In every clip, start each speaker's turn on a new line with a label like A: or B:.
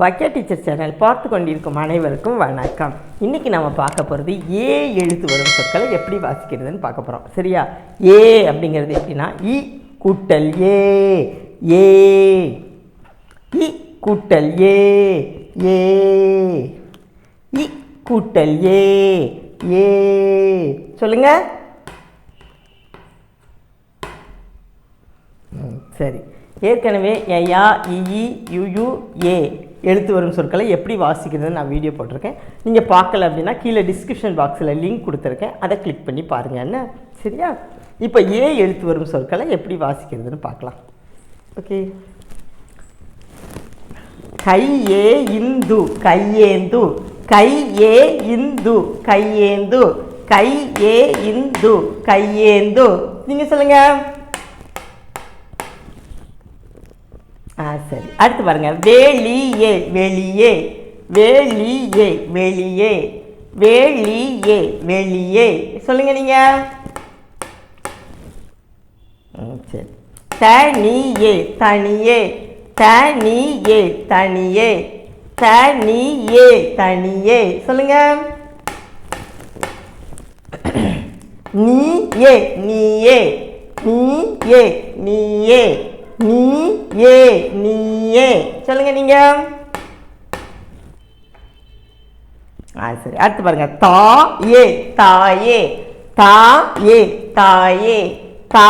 A: பக்கெ teacher channel பார்த்து கொண்டிருக்கும் அனைவருக்கும் வணக்கம். இன்றைக்கி நம்ம பார்க்க போகிறது ஏ எழுத்து வரும் சொற்களை எப்படி வாசிக்கிறதுன்னு பார்க்க போகிறோம் சரியா? ஏ அப்படிங்கிறது எப்படின்னா இ கூட்டல் ஏ ஏ இ கூட்டல் ஏ ஏ இ கூட்டல் ஏ ஏ சொல்லுங்க. ம், சரி. ஏற்கனவே யா இஇ யுயு ஏ. எழுத்து வரும் சொற்களை எப்படி வாசிக்கிறதுன்னு நான் வீடியோ போட்டிருக்கேன். நீங்கள் பார்க்கல அப்படின்னா கீழே டிஸ்கிரிப்ஷன் பாக்ஸில் லிங்க் கொடுத்துருக்கேன். அதை கிளிக் பண்ணி பாருங்கள் என்ன? சரியா? இப்போ ஏ எழுத்து வரும் சொற்களை எப்படி வாசிக்கிறதுன்னு பார்க்கலாம். ஓகே கையே இந்து கையேந்து கையே இந்து கையேந்து கையே இந்து கையேந்து நீங்கள் சொல்லுங்கள் ஆ சரி. அடுத்து பாருங்க. வேலியே வெளியே வெளியே வெளியே வெளியே வெளியே சொல்லுங்க நீங்கள் சரி. தனியே தனியே தனியே தனியே தனியே தனியே. சொல்லுங்க. நீயே நீயே நீயே நீயே. நீ ஏ நீயே. சொல்லுங்க நீங்க. ஆ சரி. அடுத்து பாருங்க. தாயே தா ஏ. தாயே தா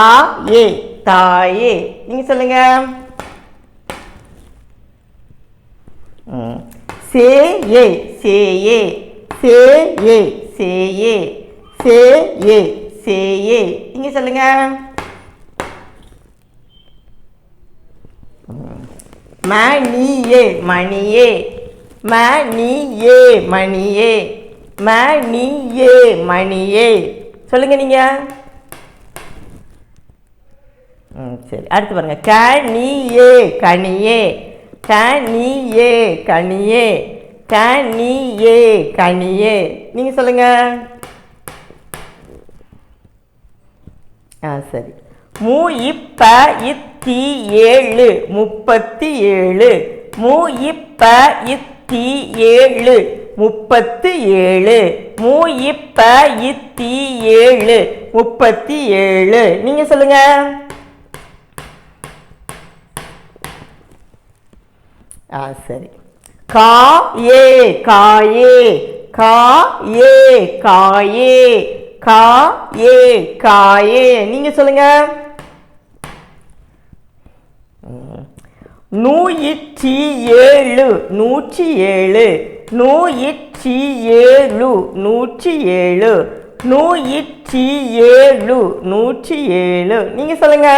A: ஏ. தாயே நீங்க சொல்லுங்க. ம். சேயே ஏ சேயே ஏ. சே சேயே நீங்க சொல்லுங்க. மணியே மணியே மணியே மணியே மணியே மணியே. சொல்லுங்க நீங்க. ம் சரி அடுத்து பாருங்க. கனியே கனியே கனியே கனியே கனியே கனியே. நீங்க சொல்லுங்க. ஆ சரி. மூ இப்ப இத்தி ஏழு முப்பத்தி ஏழு மூ இப்ப இத்தி ஏழு முப்பத்து ஏழு மூ இப்ப இத்தி ஏழு முப்பத்தி ஏழு நீங்க சொல்லுங்க. ஆ சரி. கா ஏ காயே. கா ஏ காயே. கா ஏ காயே. நீங்க சொல்லுங்க. நூயிற்றி ஏழு நூற்றி ஏழு நூயிற்றி ஏழு நூற்றி ஏழு நூயிற்றி ஏழு நூற்றி ஏழு நீங்கள் சொல்லுங்க.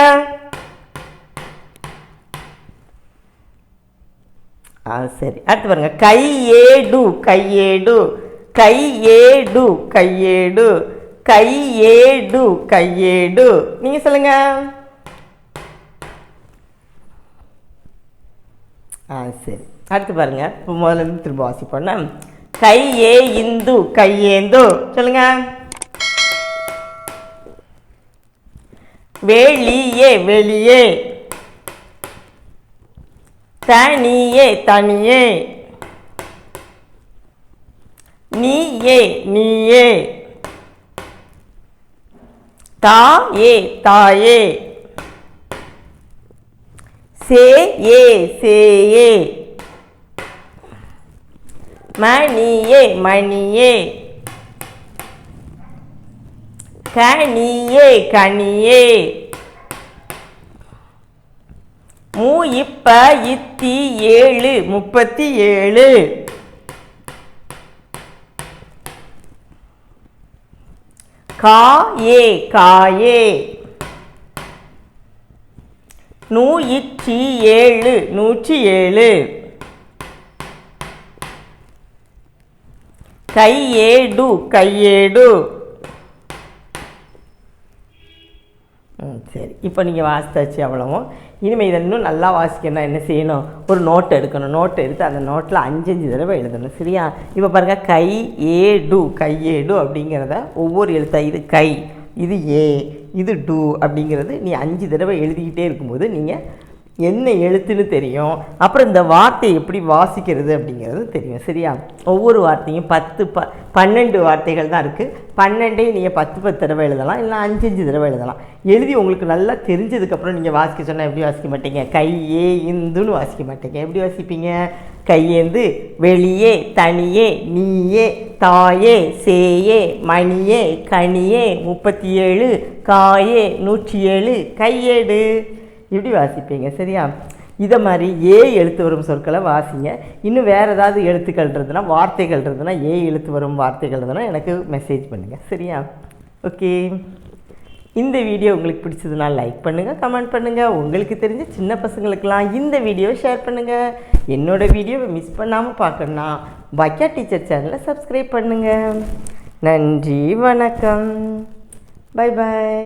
A: ஆ சரி. அடுத்து பாருங்க. கையேடு கையேடு கையேடு கையேடு கையேடு கையேடு. நீங்கள் சொல்லுங்கள் ஆ சரி. அடுத்து பாருங்கள் இப்போ முதல்ல இருந்து திரும்ப வாசிப்போம்னா கையே இந்து கையேந்து சொல்லுங்க. வெளியே வெளியே. தனியே தனியே. நீயே நீயே. தாயே தாயே சே சேயே சேயே மணியே மணியே. கனியே கனியே. மூ இப்ப இத்தி ஏழு முப்பத்தி ஏழு. கா ஏ காயே நூற்றி ஏழு நூற்றி ஏழு கையேடு கையேடு. ம் சரி. இப்போ நீங்கள் வாசித்தாச்சு அவ்வளவும். இனிமேல் இதை இன்னும் நல்லா வாசிக்கணும்னா என்ன செய்யணும்? ஒரு நோட் எடுக்கணும். நோட் எடுத்து அந்த நோட்டில் அஞ்சஞ்சு தடவை எழுதணும். சரியா? இப்போ பாருங்கள் கை ஏடு கையேடு அப்படிங்கிறத ஒவ்வொரு எழுத்தா? இது கை இது ஏ. இது டூ அப்படிங்கிறது நீ அஞ்சு தடவை எழுதிக்கிட்டே இருக்கும்போது நீங்கள் என்ன எழுத்துன்னு தெரியும். அப்புறம் இந்த வார்த்தையை எப்படி வாசிக்கிறது அப்படிங்கிறது தெரியும். சரியா? ஒவ்வொரு வார்த்தையும் பத்து ப பன்னெண்டு வார்த்தைகள் தான் இருக்குது பன்னெண்டையும் நீங்கள் பத்து பத்து தடவை எழுதலாம். இல்லை அஞ்சு அஞ்சு தடவை எழுதலாம். எழுதி உங்களுக்கு நல்லா தெரிஞ்சதுக்கப்புறம் நீங்கள் வாசிக்க சொன்னால் எப்படி வாசிக்க மாட்டீங்க? கையே இந்துன்னு வாசிக்க மாட்டீங்க. எப்படி வாசிப்பீங்க? கையேந்து வெளியே தனியே நீயே தாயே சேயே மணியே கனியே முப்பத்தி ஏழு காயே நூற்றி ஏழு கையேடு. இப்படி வாசிப்பீங்க சரியா? இதை மாதிரி ஏ எழுத்து வரும் சொற்களை வாசிங்க. இன்னும் வேறு ஏதாவது எழுத்துக்கள் இருந்ததுன்னா வார்த்தைகள் இருந்ததுன்னா ஏ எழுத்து வரும் வார்த்தைகள் இருந்ததுன்னா எனக்கு மெசேஜ் பண்ணுங்கள் சரியா? ஓகே இந்த வீடியோ உங்களுக்கு பிடிச்சதுன்னா லைக் பண்ணுங்கள் கமெண்ட் பண்ணுங்கள் உங்களுக்கு தெரிஞ்ச சின்ன பசங்களுக்கெல்லாம் இந்த வீடியோவை ஷேர் பண்ணுங்கள் என்னோட வீடியோவை மிஸ் பண்ணாமல் பார்க்கணுன்னா பக்கா டீச்சர் சேனலை சப்ஸ்கிரைப் பண்ணுங்கள் நன்றி வணக்கம். Bye bye